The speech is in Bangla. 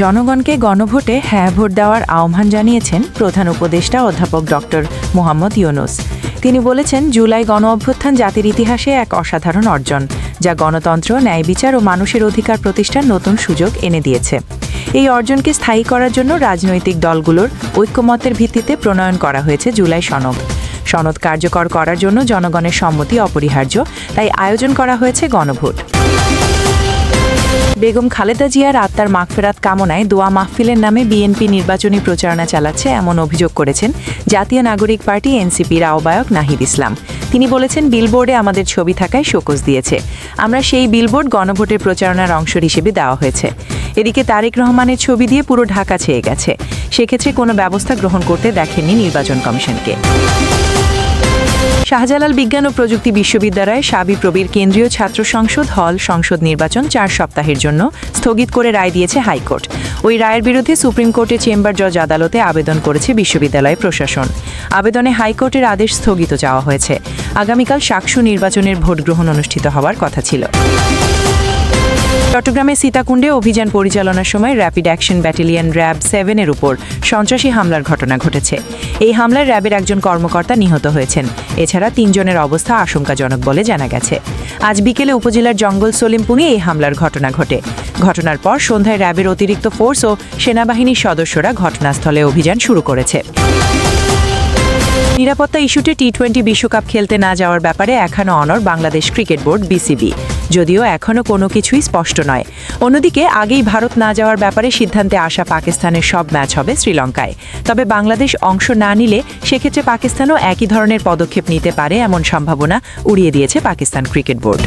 জনগণকে গণভোটে হ্যাঁ ভোট দেওয়ার আহ্বান জানিয়েছেন প্রধান উপদেষ্টা অধ্যাপক ডক্টর মোহাম্মদ ইউনুস। তিনি বলেছেন, জুলাই গণ অভ্যুত্থান জাতির ইতিহাসে এক অসাধারণ অর্জন, যা গণতন্ত্র, ন্যায় বিচার ও মানুষের অধিকার প্রতিষ্ঠার নতুন সুযোগ এনে দিয়েছে। এই অর্জনকে স্থায়ী করার জন্য রাজনৈতিক দলগুলোর ঐক্যমতের ভিত্তিতে প্রণয়ন করা হয়েছে জুলাই সনদ। সনদ কার্যকর করার জন্য জনগণের সম্মতি অপরিহার্য, তাই আয়োজন করা হয়েছে গণভোট। বেগম খালেদা জিয়ার আত্মার মাগফেরাত কামনায় দোয়া মাহফিলের নামে বিএনপি নির্বাচনী প্রচারণা চালাচ্ছে এমন অভিযোগ করেছেন জাতীয় নাগরিক পার্টি এনসিপির আহ্বায়ক নাহিদ ইসলাম। তিনি বলেছেন, বিলবোর্ডে আমাদের ছবি থাকায় শোকজ দিয়েছে। আমরা সেই বিলবোর্ড গণভোটের প্রচারণার অংশ হিসেবে দেওয়া হয়েছে। এদিকে তারেক রহমানের ছবি দিয়ে পুরো ঢাকা ছেয়ে গেছে। সেক্ষেত্রে কোনো ব্যবস্থা গ্রহণ করতে দেখেননি নির্বাচন কমিশনকে। শাহজালাল বিজ্ঞান ও প্রযুক্তি বিশ্ববিদ্যালয়ে সাবি প্রবীর কেন্দ্রীয় ছাত্র সংসদ হল সংসদ নির্বাচন চার সপ্তাহের জন্য স্থগিত করে রায় দিয়েছে হাইকোর্ট। ওই রায়ের বিরুদ্ধে সুপ্রিম কোর্টে চেম্বার জজ আদালতে আবেদন করেছে বিশ্ববিদ্যালয় প্রশাসন। আবেদনে হাইকোর্টের আদেশ স্থগিত চাওয়া হয়েছে। আগামীকাল সাকসু নির্বাচনের ভোট গ্রহণ অনুষ্ঠিত হওয়ার কথা ছিল। চট্টগ্রামের সীতাকুণ্ডে অভিযান পরিচালনার সময় র্যাপিড অ্যাকশন ব্যাটালিয়ন র্যাব সেভেনের উপর সন্ত্রাসী হামলার ঘটনা ঘটেছে। এই হামলায় র্যাবের একজন কর্মকর্তা নিহত হয়েছেন। এছাড়া তিনজনের অবস্থা আশঙ্কাজনক বলে জানা গেছে। আজ বিকেলে উপজেলার জঙ্গল সলিমপুরে এই হামলার ঘটনা ঘটে। ঘটনার পর সন্ধ্যায় র্যাবের অতিরিক্ত ফোর্স ও সেনাবাহিনীর সদস্যরা ঘটনাস্থলে অভিযান শুরু করেছে। নিরাপত্তা ইস্যুতে টি টোয়েন্টি বিশ্বকাপ খেলতে না যাওয়ার ব্যাপারে এখনও অনর বাংলাদেশ ক্রিকেট বোর্ড বিসিবি যদিও এখনও কোনো কিছুই স্পষ্ট নয়। অন্যদিকে, আগেই ভারত না যাওয়ার ব্যাপারে সিদ্ধান্তে আসা পাকিস্তানের সব ম্যাচ হবে শ্রীলঙ্কায়। তবে বাংলাদেশ অংশ না নিলে সেক্ষেত্রে পাকিস্তানও একই ধরনের পদক্ষেপ নিতে পারে এমন সম্ভাবনা উড়িয়ে দিয়েছে পাকিস্তান ক্রিকেট বোর্ড।